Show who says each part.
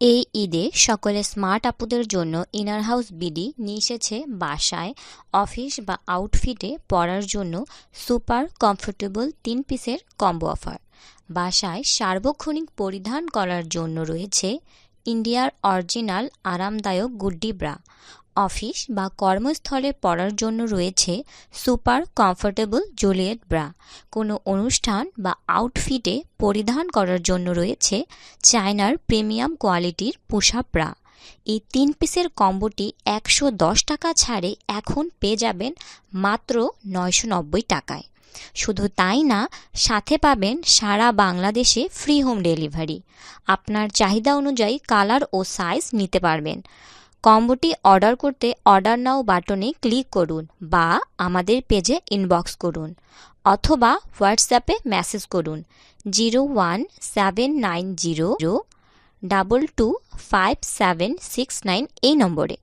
Speaker 1: এই ঈদে সকলে স্মার্ট আপুদের জন্য ইনার হাউস বিডি নিয়ে এসেছে বাসায়, অফিস বা আউটফিটে পরার জন্য সুপার কমফোর্টেবল তিন পিসের কম্বো অফার বাসায় সার্বক্ষণিক পরিধান করার জন্য রয়েছে ইন্ডিয়ার অরিজিনাল আরামদায়ক গুড্ডি ব্রা। অফিস বা কর্মস্থলে পরার জন্য রয়েছে সুপার কমফোর্টেবল জুলিয়েট ব্রা। কোনো অনুষ্ঠান বা আউটফিটে পরিধান করার জন্য রয়েছে চায়নার প্রিমিয়াম কোয়ালিটির পুষা ব্রা। এই তিন পিসের কম্বোটি একশো দশ টাকা ছাড়ে এখন পেয়ে যাবেন মাত্র নয়শো নব্বই টাকায়। শুধু তাই না, সাথে পাবেন সারা বাংলাদেশে ফ্রি হোম ডেলিভারি আপনার চাহিদা অনুযায়ী কালার ও সাইজ নিতে পারবেন। কম্বোটি অর্ডার করতে অর্ডার নাও বাটনে ক্লিক করুন বা আমাদের পেজে ইনবক্স করুন অথবা হোয়াটসঅ্যাপে মেসেজ করুন zero one seven nine zero double two five seven six nine এই নম্বরে।